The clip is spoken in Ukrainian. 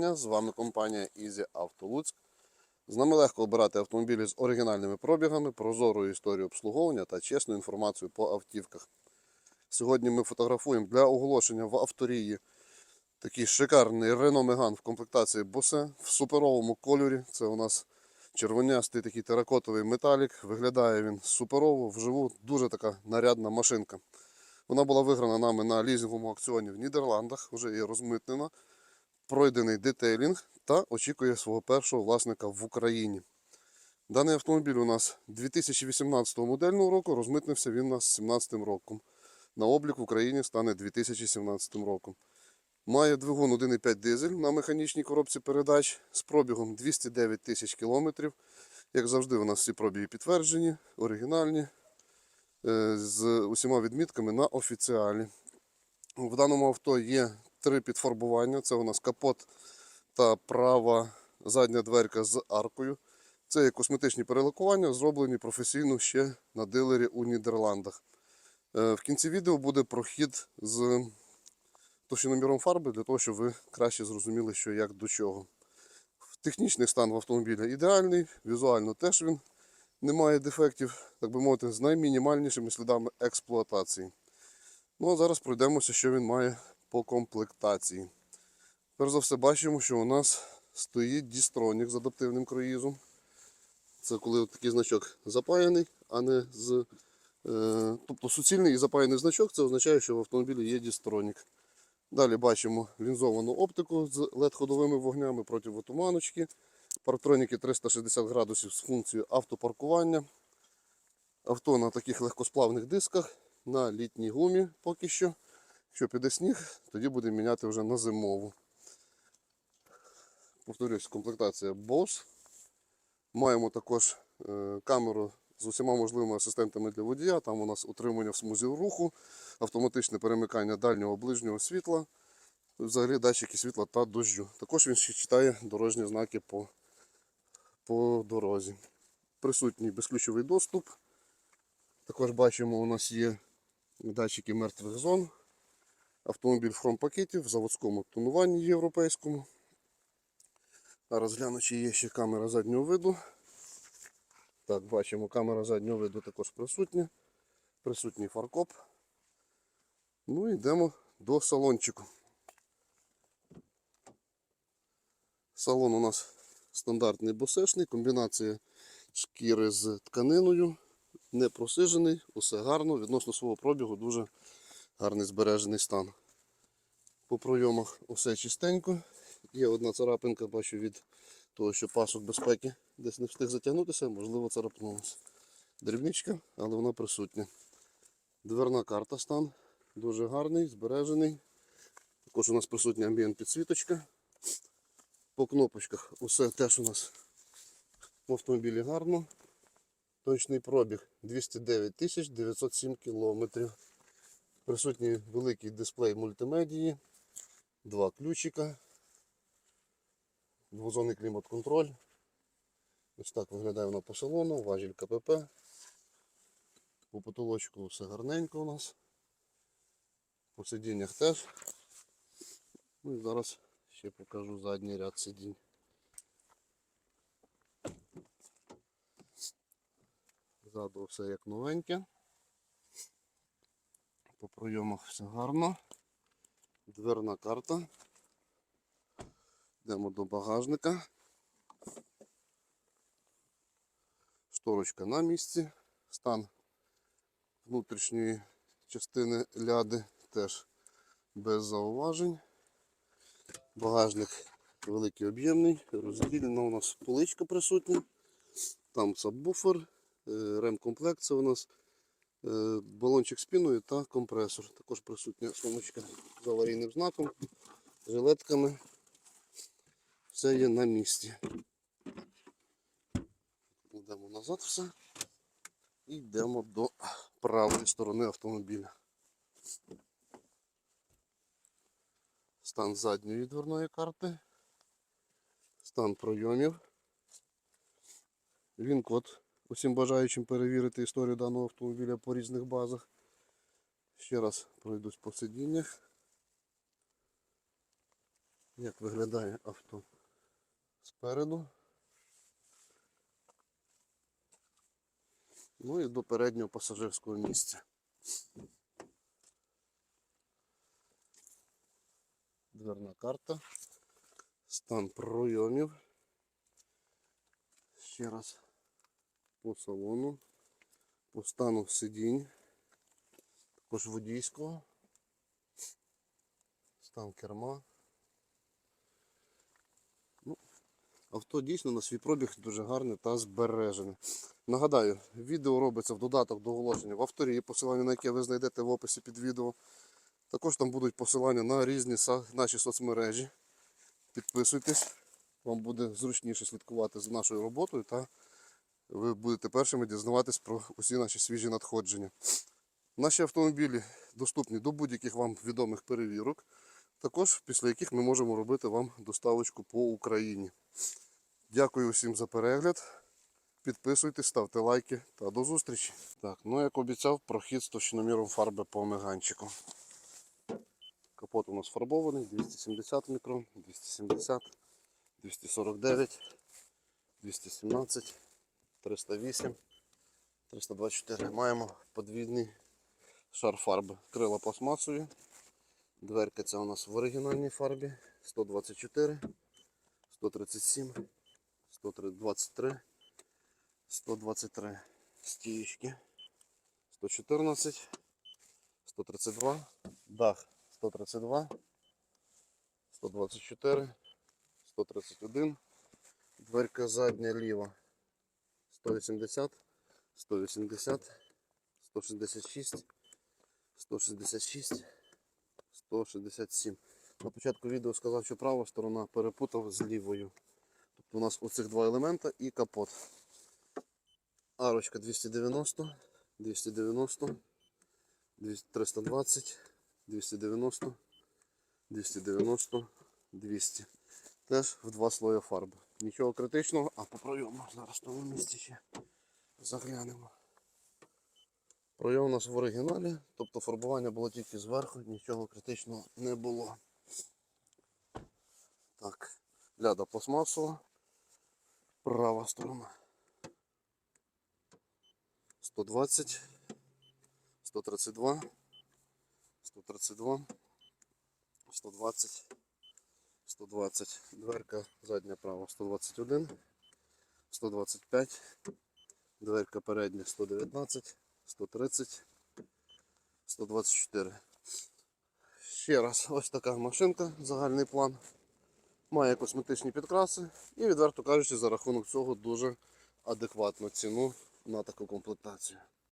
вітання. З вами компанія Easy Auto Луцьк. З нами легко обирати автомобілі з оригінальними пробігами, прозорою історією обслуговування та чесною інформацією по автівках. Сьогодні ми фотографуємо для оголошення в авторії такий шикарний Renault Megane в комплектації Bose в суперовому кольорі. Це у нас червонястий такий теракотовий металік. Виглядає він суперово, вживу дуже така нарядна машинка. Вона була виграна нами на лізинговому аукціоні в Нідерландах, вже є розмитнена, пройдений детейлінг та очікує свого першого власника в Україні. Даний автомобіль у нас 2018 модельного року, розмитнився він у нас 2017 роком. На облік в Україні стане 2017 роком. Має двигун 1,5 дизель на механічній коробці передач з пробігом 209 тисяч кілометрів. Як завжди, у нас всі пробіги підтверджені, оригінальні е, з усіма відмітками на офіціалі. В даному авто є три підфарбування. Це у нас капот та права задня дверка з аркою. Це є косметичні перелакування, зроблені професійно ще на дилері у Нідерландах. Е, В кінці відео буде прохід з товщиноміром фарби, для того, щоб ви краще зрозуміли, що як до чого. Технічний стан в автомобіля ідеальний, візуально теж він не має дефектів, так би мовити, з наймінімальнішими слідами експлуатації. Ну а зараз пройдемося, що він має по комплектації. Перш за все бачимо, що у нас стоїть дістронік з адаптивним круїзом. Це коли такий значок запаяний, а не з. Е, тобто суцільний і запаяний значок, це означає, що в автомобілі є дістронік. Далі бачимо лінзовану оптику з LED-ходовими вогнями проти отуманочки. Парктроніки 360 градусів з функцією автопаркування. Авто на таких легкосплавних дисках, на літній гумі поки що. Якщо піде сніг, тоді будемо міняти вже на зимову. Повторюсь, комплектація Bose. Маємо також е, камеру з усіма можливими асистентами для водія. Там у нас утримання в смузі руху, автоматичне перемикання дальнього ближнього світла, взагалі датчики світла та дощу. Також він ще читає дорожні знаки по, по дорозі. Присутній безключовий доступ. Також бачимо, у нас є датчики мертвих зон. Автомобіль в хромпакеті в заводському тонуванні європейському. Зараз гляну, чи є ще камера заднього виду. Так, бачимо, камера заднього виду також присутня. Присутній фаркоп. Ну і йдемо до салончику. Салон у нас стандартний босешний, комбінація шкіри з тканиною, не просижений, усе гарно, відносно свого пробігу дуже гарний збережений стан. По пройомах усе чистенько. Є одна царапинка, бачу від того, що пасок безпеки десь не встиг затягнутися, можливо, царапнулося. Дрібничка, але вона присутня. Дверна карта стан дуже гарний, збережений. Також у нас присутня амбієнт підсвіточка. По кнопочках усе теж у нас в автомобілі гарно. Точний пробіг 209 тисяч 907 кілометрів. Присутній великий дисплей мультимедії, два ключика, двозонний клімат-контроль. Ось так виглядає вона по салону, важіль КПП. По потолочку все гарненько у нас. По сидіннях теж. Ну і зараз ще покажу задній ряд сидінь. Ззаду все як новеньке. По пройомах все гарно. Дверна карта. Йдемо до багажника. Шторочка на місці. Стан внутрішньої частини ляди теж без зауважень. Багажник великий об'ємний, розділена у нас поличка присутня. Там сабвуфер, е, ремкомплект це у нас балончик з піною та компресор. Також присутня сумочка з аварійним знаком, жилетками. Все є на місці. Йдемо назад все. І йдемо до правої сторони автомобіля. Стан задньої дверної карти. Стан пройомів. Він код усім бажаючим перевірити історію даного автомобіля по різних базах. Ще раз пройдусь по сидіннях. як виглядає авто спереду. Ну і до переднього пасажирського місця. Дверна карта. Стан пройомів. Ще раз по салону, по стану сидінь, також водійського, стан керма. Ну, авто дійсно на свій пробіг дуже гарне та збережене. Нагадаю, відео робиться в додаток до оголошення в авторі, посилання на яке ви знайдете в описі під відео. Також там будуть посилання на різні наші соцмережі. Підписуйтесь, вам буде зручніше слідкувати за нашою роботою та ви будете першими дізнаватись про усі наші свіжі надходження. Наші автомобілі доступні до будь-яких вам відомих перевірок, також після яких ми можемо робити вам доставочку по Україні. Дякую всім за перегляд. Підписуйтесь, ставте лайки та до зустрічі. Так, ну як обіцяв, прохід з товщиноміром фарби по меганчику. Капот у нас фарбований, 270 мікрон, 270, 249, 217, 308, 324. Маємо подвійний шар фарби. Крила пластмасові. Дверка ця у нас в оригінальній фарбі. 124, 137, 123, 123. Стієчки. 114, 132, дах 132, 124, 131, дверка задня ліва 180, 180, 166, 166, 167. На початку відео сказав, що права сторона перепутав з лівою. Тобто у нас оцих два елемента і капот. Арочка 290, 290, 320, 290, 290, 200. Теж в два слої фарби. Нічого критичного, а по пройому зараз в тому місці ще заглянемо. Пройом у нас в оригіналі, тобто фарбування було тільки зверху, нічого критичного не було. Так, ляда пластмасова, права сторона. 120, 132, 132, 120, 120. Дверка задня права 121, 125, дверка передня 119, 130, 124. Ще раз, ось така машинка, загальний план. Має косметичні підкраси і, відверто кажучи, за рахунок цього дуже адекватну ціну на таку комплектацію.